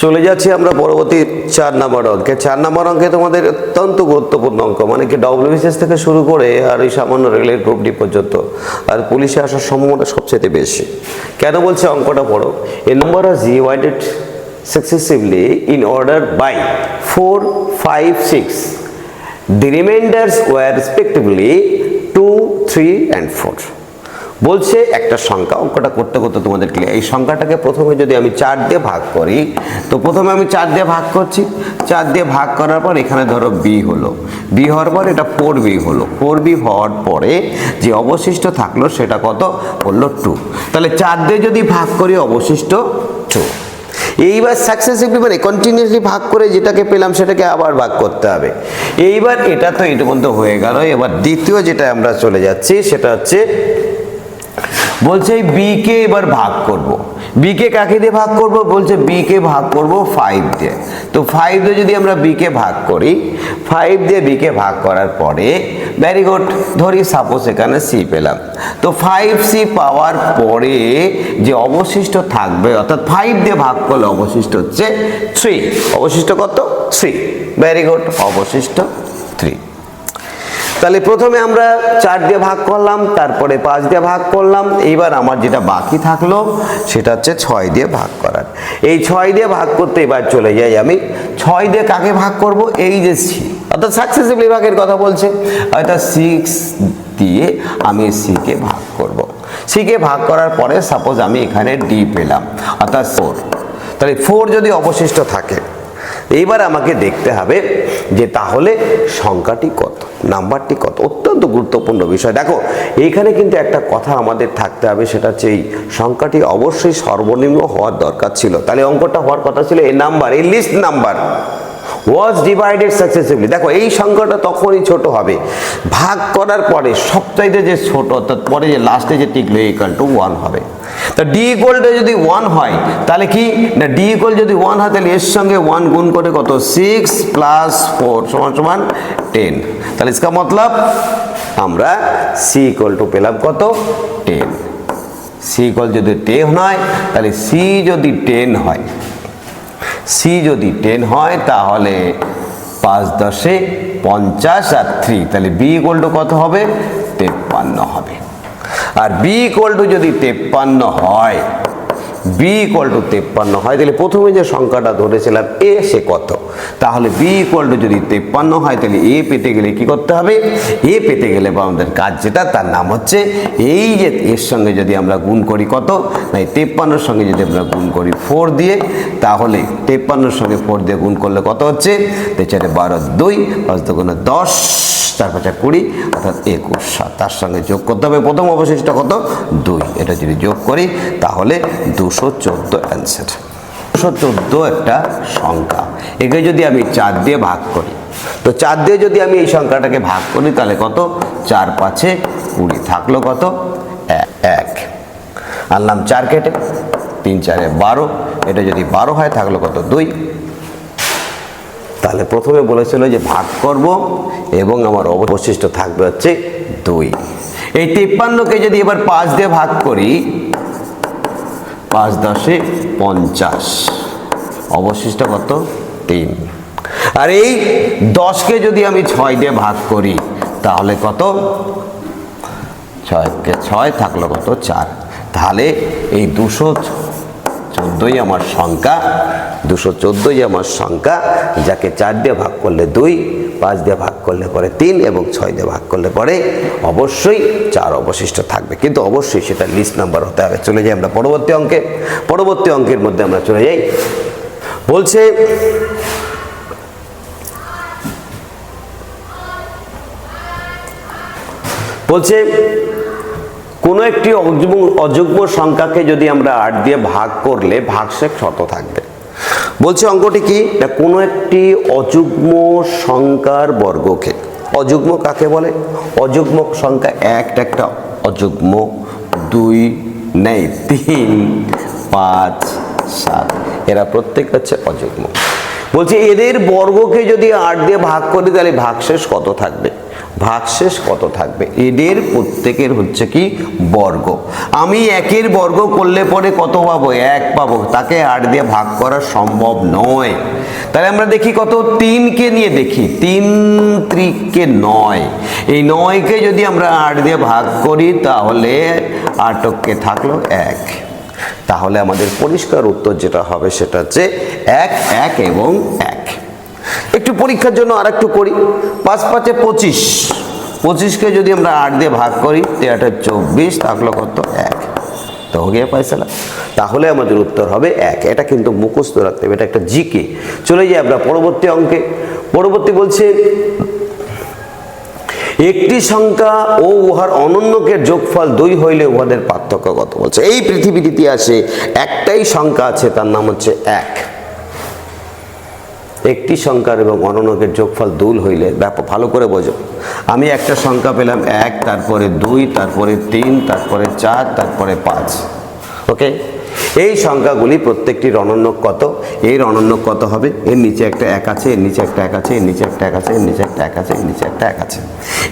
চলে যাচ্ছি আমরা পরবর্তী চার নম্বর অঙ্কে চার নম্বর অঙ্কে তোমাদের অত্যন্ত গুরুত্বপূর্ণ অঙ্ক মানে কি ডব্লিউবিসিএস থেকে শুরু করে আর এই সামান্য রেলের গ্রুপ ডি পর্যন্ত আর পুলিশে আসার সম্ভাবনা সবচেয়ে বেশি কেন বলছে অঙ্কটা পড়ো a number are G successively in order by 4, 5, 6. The remainders were respectively 2, 3 and 4. বলছে একটা সংখ্যা, অঙ্কটা করতে করতে তোমাদের ক্লিয়ার এই সংখ্যাটাকে প্রথমে যদি আমি চার দিয়ে ভাগ করি, তো প্রথমে আমি চার দিয়ে ভাগ করছি। চার দিয়ে ভাগ করার পর এখানে ধরো বি হলো। বি হওয়ার পর এটা ফোর বি হলো। ফোর বি হওয়ার পরে যে অবশিষ্ট থাকল সেটা কত? হলো টু তাহলে চার দিয়ে যদি ভাগ করি, অবশিষ্ট টু এইবার সাকসেসিভলি মানে কন্টিনিউসলি ভাগ করে যেটাকে পেলাম সেটাকে আবার ভাগ করতে হবে। এইবার এটা তো এটা পর্যন্ত হয়ে গেল। এবার দ্বিতীয় যেটা আমরা চলে যাচ্ছি, সেটা হচ্ছে বলছে এই বি কে এবার ভাগ করব। বি কে কাকে দিয়ে ভাগ করব? বলছে বি কে ভাগ করব ফাইভ দিয়ে। তো ফাইভ দিয়ে যদি আমরা বি কে ভাগ করি ফাইভ দিয়ে বি কে ভাগ করার পরে ভ্যারি গুড ধরি সাপোজ এখানে সি পেলাম। তো ফাইভ সি পাওয়ার পরে যে অবশিষ্ট থাকবে, অর্থাৎ ফাইভ দিয়ে ভাগ করলে অবশিষ্ট হচ্ছে থ্রি অবশিষ্ট কত? থ্রি ভ্যারি গুড অবশিষ্ট থ্রি তাহলে প্রথমে আমরা চার দিয়ে ভাগ করলাম, তারপরে পাঁচ দিয়ে ভাগ করলাম, এইবার আমার যেটা বাকি থাকল সেটা হচ্ছে ছয় দিয়ে ভাগ করার। এই ছয় দিয়ে ভাগ করতে এবার চলে যাই আমি। ছয় দিয়ে কাকে ভাগ করব? এই যে সি অর্থাৎ সাকসেসিভলি ভাগের কথা বলছে। অর্থাৎ সিক্স দিয়ে আমি সিকে ভাগ করব। সিকে ভাগ করার পরে সাপোজ আমি এখানে ডি পেলাম, অর্থাৎ ফোর তাহলে ফোর যদি অবশিষ্ট থাকে এইবার আমাকে দেখতে হবে যে তাহলে সংখ্যাটি কত, নাম্বারটি কত। অত্যন্ত গুরুত্বপূর্ণ বিষয়। দেখো, এইখানে কিন্তু একটা কথা আমাদের থাকতে হবে, সেটা হচ্ছে এই সংখ্যাটি অবশ্যই সর্বনিম্ন হওয়ার দরকার ছিল। তাহলে অঙ্কটা হওয়ার কথা ছিল এই নাম্বার, এই least number was divided successively দেখো, এই সংখ্যাটা তখনই ছোট হবে। ভাগ করার পরে সবচাইতে যে ছোট অর্থাৎ পরে যে লাস্টে যে টিকলো ইকাল টু ওয়ান হবে। তা ডি ইকুয়ালটা যদি ওয়ান হয়, তাহলে কি? না ডি ইকুয়াল যদি ওয়ান হয়, তাহলে এর সঙ্গে ওয়ান গুণ করে কত? সিক্স প্লাস ফোর সমান সমান টেন তাহলে ইসকা মতলব আমরা সি ইকুয়াল টু পেলাম কত? টেন সি ইকুয়াল যদি টেন হয়, তাহলে সি যদি টেন হয় সি যদি টেন হয়, তাহলে পাঁচ দশে পঞ্চাশ আর থ্রি তাহলে বি ইকুয়াল কত হবে? তেপ্পান্ন হবে। আর বি ইকুয়াল যদি তেপ্পান্ন হয় বি ইকুয়াল টু তেপ্পান্ন। হয় তাহলে প্রথমে যে সংখ্যাটা ধরেছিলাম এ সে কত? তাহলে বি ইকুয়াল টু যদি তেপ্পান্ন হয়, তাহলে এ পেতে গেলে কি করতে হবে? এ পেতে গেলে বা আমাদের কাজ যেটা, তার নাম হচ্ছে এই যে এর সঙ্গে যদি আমরা গুণ করি কত? না এই তেপ্পান্নর সঙ্গে যদি আমরা গুণ করি ফোর দিয়ে, তাহলে তেপ্পান্নর সঙ্গে ফোর দিয়ে গুণ করলে কত হচ্ছে? তেচারে বারো দুই, পাঁচ দুগুণে দশ। চার পাঁচা কুড়ি, অর্থাৎ একুশ সাত। তার সঙ্গে যোগ করতে হবে। প্রথম অবশিষ্ট কত? দুই। এটা যদি যোগ করি, তাহলে দুশো চোদ্দ অ্যান্সার দুশো চোদ্দ একটা সংখ্যা। একে যদি আমি চার দিয়ে ভাগ করি, তো চার দিয়ে যদি আমি এই সংখ্যাটাকে ভাগ করি, তাহলে কত? চার পাঁচে কুড়ি। থাকল কত? এক। আনলাম চার কেটে, তিন চারে বারো। এটা যদি বারো হয়, থাকল কত? দুই। তাহলে প্রথমে বলেছিল যে ভাগ করব এবং আমার অবশিষ্ট থাকবে হচ্ছে দুই। এই তিপ্পান্নকে যদি এবার পাঁচ দিয়ে ভাগ করি, পাঁচ দশে পঞ্চাশ। অবশিষ্ট কত? তিন। আর এই দশকে যদি আমি ছয় দিয়ে ভাগ করি, তাহলে কত? ছয়কে ছয় থাকল কত? চার। তাহলে এই দুশো চোদ্দোই আমার সংখ্যা, দুশো চোদ্দোই আমার সংখ্যা, যাকে চার দিয়ে ভাগ করলে দুই, পাঁচ দিয়ে ভাগ করলে পরে তিন এবং ছয় দিয়ে ভাগ করলে পরে অবশ্যই চার অবশিষ্ট থাকবে। কিন্তু অবশ্যই সেটা লিস্ট নাম্বার হতে হবে। চলে যাই আমরা পরবর্তী অঙ্কে। পরবর্তী অঙ্কের মধ্যে আমরা চলে যাই। বলছে বলছে কোনো একটি অযুগ্ম সংখ্যাকে যদি আমরা আট দিয়ে ভাগ করলে ভাগশেষ শত থাকবে। বলছে অঙ্কটি কি? না, কোনো একটি অযুগ্ম সংখ্যার বর্গকে, অযুগ্ম কাকে বলে? অযুগ্ম সংখ্যা একটা একটা, অযুগ্ম দুই, নেই, তিন, পাঁচ, সাত, এরা প্রত্যেক হচ্ছে অযুগ্ম। বলছে এদের বর্গকে যদি আট দিয়ে ভাগ করি, তাহলে ভাগশেষ কত থাকবে? ভাগশেষ কত থাকবে? এদের প্রত্যেকের হচ্ছে কি বর্গ। আমি একের বর্গ করলে পরে কত পাবো? এক পাবো। তাকে আট দিয়ে ভাগ করা সম্ভব নয়। তাহলে আমরা দেখি কত? তিনকে নিয়ে দেখি। তিন ত্রিককে নয়। এই নয়কে যদি আমরা আট দিয়ে ভাগ করি, তাহলে আটককে থাকল এক। তাহলে আমাদের পরিষ্কার উত্তর যেটা হবে সেটা হচ্ছে এক এক এবং এক। একটু পরীক্ষার জন্য আর একটু করি। পাঁচ পাঁচে পঁচিশ। পঁচিশকে যদি আমরা আট দিয়ে ভাগ করি তেরোটা চব্বিশ থাকল কত? এক। তো গিয়ে পয়সালা তাহলে আমাদের উত্তর হবে এক। এটা কিন্তু মুখস্থ রাখতে হবে, এটা একটা জিকে। চলে যাই আমরা পরবর্তী অঙ্কে। পরবর্তী বলছে, একটি সংখ্যা ও উহার অনন্যকের যোগফল দুই হইলে উহাদের পার্থক্য কত? বলছে, এই পৃথিবীর ইতিহাসে একটাই সংখ্যা আছে, তার নাম হচ্ছে এক। একটি সংখ্যার এবং অনন্যকের যোগফল দুল হইলে ব্যাপক, ভালো করে বোঝো। আমি একটা সংখ্যা পেলাম এক, তারপরে দুই, তারপরে তিন, তারপরে চার, তারপরে পাঁচ। ওকে? এই সংখ্যাগুলি প্রত্যেকটির অনন্যক কত? এর অনন্যক কত হবে? এর নিচে একটা এক আছে, এর নিচে একটা এক আছে, এর নিচে একটা এক আছে, এর নিচে একটা এক আছে, এর নিচে একটা এক আছে।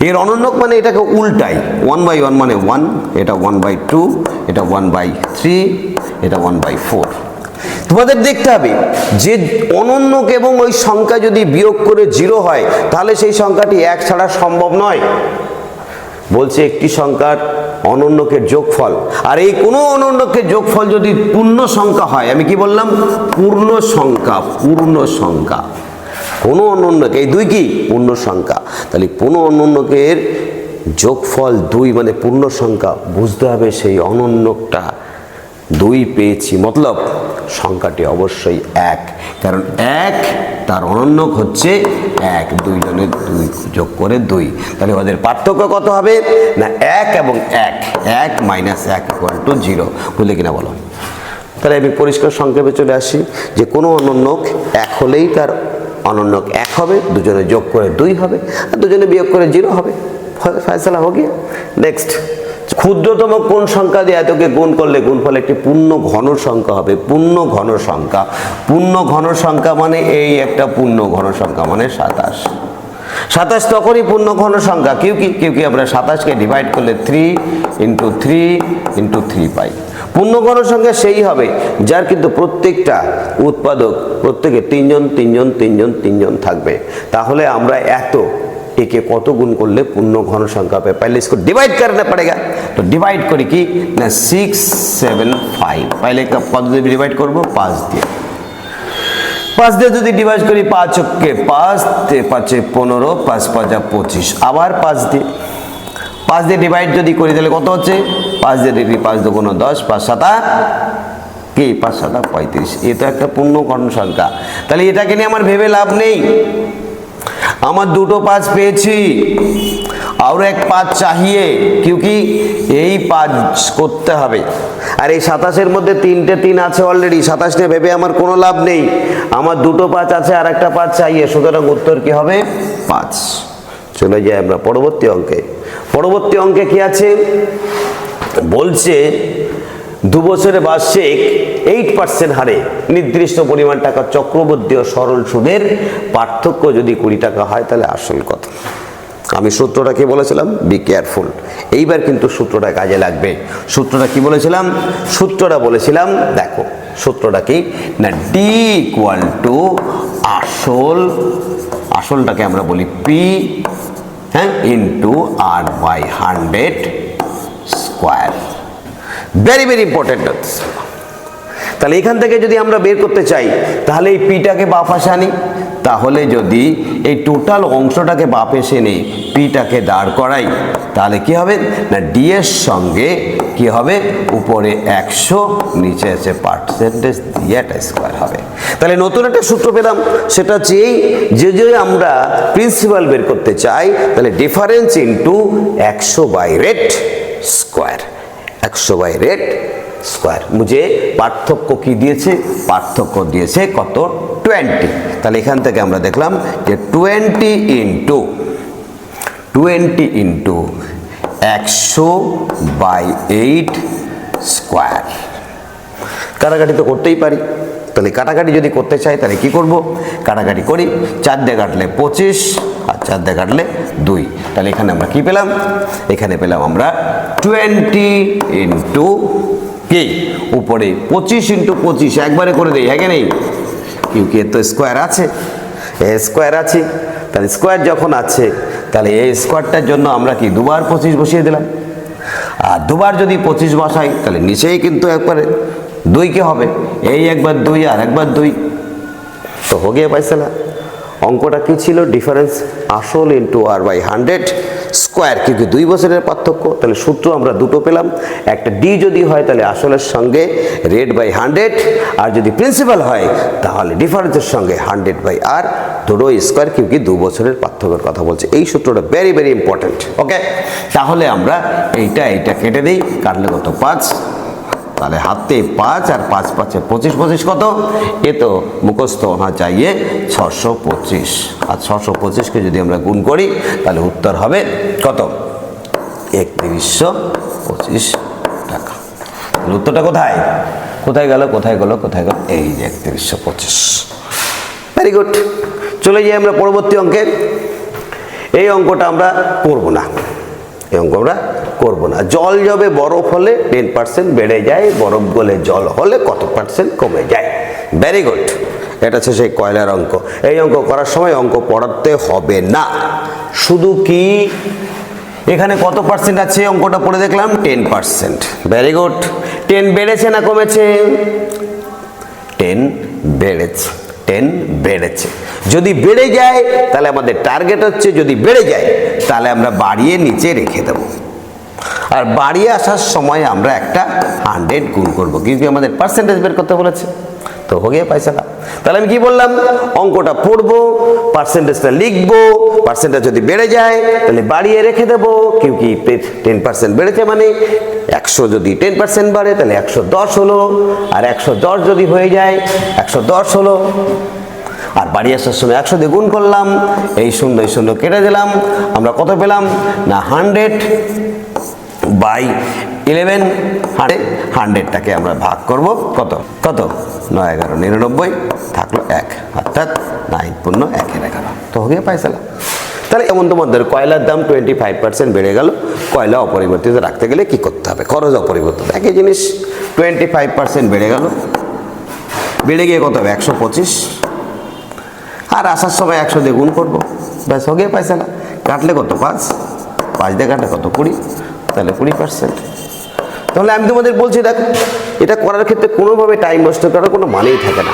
এর অনন্যক মানে এটাকে উল্টাই। ওয়ান বাই ওয়ান মানে ওয়ান এটা ওয়ান বাই টু এটা ওয়ান বাই থ্রি এটা ওয়ান বাই ফোর তোমাদের দেখতে হবে, যে অনন্যক এবং ওই সংখ্যা যদি বিয়োগ করে জিরো হয়, তাহলে সেই সংখ্যাটি এক ছাড়া সম্ভব নয়। বলছে একটি সংখ্যার অনন্যকের যোগফল। আর এই কোনো অনন্যকের যোগফল যদি পূর্ণ সংখ্যা হয়, আমি কি বললাম? পূর্ণ সংখ্যা পূর্ণ সংখ্যা। কোনো অনন্যক, এই দুই কি? পূর্ণ সংখ্যা। তাহলে কোনো অনন্যকের যোগফল দুই মানে পূর্ণ সংখ্যা, বুঝতে হবে সেই অনন্যকটা দুই পেয়েছি, মতলব সংখ্যাটি অবশ্যই এক। কারণ এক, তার অনন্যক হচ্ছে এক। দুইজনের দুই যোগ করে দুই। তাহলে ওদের পার্থক্য কত হবে? না, এক এবং এক। এক মাইনাস এক ইকুয়াল টু জিরো বুঝলে কিনা বলো। তাহলে আমি পরিষ্কার সংক্ষেপে চলে আসি যে কোনো অনন্যক এক হলেই তার অনন্যক এক হবে, দুজনে যোগ করে দুই হবে, আর দুজনে বিয়োগ করে জিরো হবে। ফয়সালা হোক নেক্সট ক্ষুদ্রতম কোন সংখ্যা দিয়ে এতকে গুণ করলে গুণফল? একটি পূর্ণ ঘন সংখ্যা হবে, পূর্ণ ঘন সংখ্যা। পূর্ণ ঘন সংখ্যা মানে এই একটা পূর্ণ ঘন সংখ্যা মানে সাতাশ। সাতাশ তখনই পূর্ণ ঘন সংখ্যা। কেউ কি? কেউ কি? আমরা সাতাশকে ডিভাইড করলে three into three into three পাই। পূর্ণ ঘন সংখ্যা সেই হবে যার কিন্তু প্রত্যেকটা উৎপাদক, প্রত্যেকে তিনজন তিনজন তিনজন তিনজন থাকবে। তাহলে আমরা এত একে কত গুণ করলে পূর্ণ ঘন সংখ্যা পাবে पहले इसको डिवाइड करना पड़ेगा तो डिवाइड করি কি না সিক্স সেভেন ফাইভ पहले का পদ্ধতি ডিভাইড করবো পাঁচ দিয়ে পাঁচ দিয়ে যদি ডিভাইড করি পাঁচ হচ্ছে পাঁচ তে পাঁচে পনেরো পাঁচ পাঁচা পঁচিশ আবার পাঁচ দিয়ে পাঁচ দিয়ে ডিভাইড যদি করি তাহলে কত হচ্ছে পাঁচ দিয়ে ডিগ্রি পাঁচ দুগুণ দশ পাঁচ সাতা কি পাঁচ সাতা পঁয়ত্রিশ এ তো একটা পূর্ণ ঘন সংখ্যা তাহলে এটাকে নিয়ে আমার ভেবে লাভ নেই আমার দুটো পাঁচ পেয়েছি। আরও এক পাঁচ চাহিয়ে কি? এই পাঁচ করতে হবে। আর এই সাতাশের মধ্যে তিনটে তিন আছে অলরেডি সাতাশ নিয়ে ভেবে আমার কোনো লাভ নেই। আমার দুটো পাঁচ আছে আর একটা পাঁচ চাহিয়ে সুতরাং উত্তর কি হবে? পাঁচ। চলে যাই আমরা পরবর্তী অঙ্কে। পরবর্তী অঙ্কে কি আছে? বলছে দু বছরে বার্ষিক এইট পার্সেন্ট হারে নির্দিষ্ট পরিমাণ টাকা চক্রবর্তী ও সরল সুদের পার্থক্য যদি কুড়ি টাকা হয়, তাহলে আসল কত আমি সূত্রটা কি বলেছিলাম? বি কেয়ারফুল এইবার কিন্তু সূত্রটা কাজে লাগবে। সূত্রটা কি বলেছিলাম? সূত্রটা বলেছিলাম, দেখো, সূত্রটা কি? না ডি ইকুয়াল টু আসল, আসলটাকে আমরা বলি পি হ্যাঁ into R by hundred square very very important তাহলে এখান থেকে যদি আমরা বের করতে চাই, তাহলে এই পিটাকে আসে আনি। তাহলে যদি এই টোটাল অংশটাকে বাপ এসে নেই পিটাকে দাঁড় করাই, তাহলে কি হবে? না ডি এর সঙ্গে কি হবে? উপরে একশো, নিচে আছে পার্সেন্টেজ দিয়ে স্কোয়ার হবে। তাহলে নতুন একটা সূত্র পেলাম। সেটা হচ্ছে এই, যে যে আমরা প্রিন্সিপাল বের করতে চাই, তাহলে ডিফারেন্স ইন্টু একশো বাই রেট স্কোয়ার একশো বাই রেট স্কোয়ার। মুঝে পার্থক্য কি দিয়েছে? পার্থক্য দিয়েছে কত? টোয়েন্টি। তাহলে এখান থেকে আমরা দেখলাম যে টোয়েন্টি ইন্টু টোয়েন্টি ইন্টু একশো বাই এইট স্কোয়ার। কাটাকাটি তো করতেই পারি। তাহলে কাটাকাটি যদি করতে চাই, তাহলে কি করব? কাটাকাটি করি। চার দিয়ে কাটলে পঁচিশ আর চার দিয়ে কাটলে দুই। তাহলে এখানে আমরা কি পেলাম? এখানে পেলাম আমরা টোয়েন্টি ইন্টু কে? উপরে পঁচিশ ইন্টু পঁচিশ, একবারে করে দেই হ্যাঁ নেই? কিউকি এর তো স্কোয়ার আছে। এ স্কোয়ার আছে। তাহলে স্কোয়ার যখন আছে, তাহলে এই স্কোয়ারটার জন্য আমরা কি দুবার পঁচিশ বসিয়ে দিলাম? আর দুবার যদি পঁচিশ বসাই, তাহলে নিচেই কিন্তু একবারে দুইকে হবে। এই একবার দুই, আর একবার দুই। তো হো গিয়ে পাইছিলা অঙ্কটা কি ছিল? ডিফারেন্স আসল into R by hundred square কিন্তু দুই বছরের পার্থক্য। তাহলে সূত্র আমরা দুটো পেলাম। একটা ডি যদি হয়, তাহলে আসলের সঙ্গে রেড বাই হান্ড্রেড আর যদি প্রিন্সিপাল হয়, তাহলে ডিফারেন্সের সঙ্গে হান্ড্রেড বাই আর দুটো স্কোয়ার কিউ কি দু বছরের পার্থক্যের কথা বলছে। এই সূত্রটা ভেরি ভেরি ইম্পর্ট্যান্ট ওকে তাহলে আমরা এইটা এইটা কেটে দিই। কাটলে কত? পাঁচ। তাহলে হাতে পাঁচ আর পাঁচ পাঁচে পঁচিশ পঁচিশ কত? এ তো মুখস্থ হোনা চাইয়ে ছশো পঁচিশ। আর ছশো পঁচিশকে যদি আমরা গুণ করি, তাহলে উত্তর হবে কত? একত্রিশশো পঁচিশ টাকা। উত্তরটা কোথায়? কোথায় গেল কোথায় গেল কোথায় গেল? এই যে একত্রিশশো পঁচিশ। ভেরি গুড চলে যাই আমরা পরবর্তী অঙ্কে। এই অঙ্কটা আমরা করব না। এই অঙ্ক আমরা করব না। জল যবে, বরফ হলে টেন পার্সেন্ট বেড়ে যায়, বরফ গলে জল হলে কত পার্সেন্ট কমে যায়। ভেরি গুড এটা হচ্ছে সেই কয়লার অঙ্ক। এই অঙ্ক করার সময় অঙ্ক পড়াতে হবে না। শুধু কি? এখানে কত পার্সেন্ট আছে? অঙ্কটা পড়ে দেখলাম ten percent very good ten বেড়েছে না কমেছে? টেন বেড়েছে। টেন বেড়েছে। যদি বেড়ে যায়, তাহলে আমাদের টার্গেট হচ্ছে, যদি বেড়ে যায়, তাহলে আমরা বাড়িয়ে নিচে রেখে দেবো। আর বাড়িয়ে আসার সময় আমরা একটা হান্ড্রেড গুণ করব। কিন্তু আমাদের পার্সেন্টেজ বের করতে বলেছে? তো হয়ে গিয়ে তাহলে আমি কি বললাম? অঙ্কটা পড়ব পার্সেন্টেজটা লিখব পার্সেন্টেজ যদি বেড়ে যায়, তাহলে বাড়িয়ে রেখে দেবো। কেউ কি টেন পার্সেন্ট বেড়েছে মানে একশো যদি টেন পার্সেন্ট বাড়ে, তাহলে একশো দশ হলো। আর একশো দশ যদি হয়ে যায়, একশো দশ হলো। আর বাড়ি আসার সময় একশো দিয়ে গুণ করলাম। এই শূন্য এই শূন্য কেটে দিলাম। আমরা কত পেলাম? না হান্ড্রেড বাই ইলেভেন হান্ড্রেড। হান্ড্রেডটাকে আমরা ভাগ করব। কত? কত? নয় এগারো নিরানব্বই থাকল এক। অর্থাৎ নাইন পূর্ণ একের এগারো। তো হবে পাইছিলাম তাহলে এমন তোমাদের কয়লার দাম টোয়েন্টি ফাইভ পার্সেন্ট বেড়ে গেল। কয়লা অপরিবর্তিত রাখতে গেলে কি করতে হবে? খরচ অপরিবর্তিত। একই জিনিস টোয়েন্টি ফাইভ পার্সেন্ট বেড়ে গেল। বেড়ে গিয়ে কত হবে? একশো পঁচিশ। আর আসার সময় একশো দিয়ে গুণ করব। ব্যাস হোক পাইছে না। কাটলে কত? পাঁচ। পাঁচ দিয়ে কাটলে কত? কুড়ি। তাহলে কুড়ি পার্সেন্ট তাহলে আমি তোমাদের বলছি, দেখ, এটা করার ক্ষেত্রে কোনোভাবে টাইম নষ্ট করার কোনো মানেই থাকে না।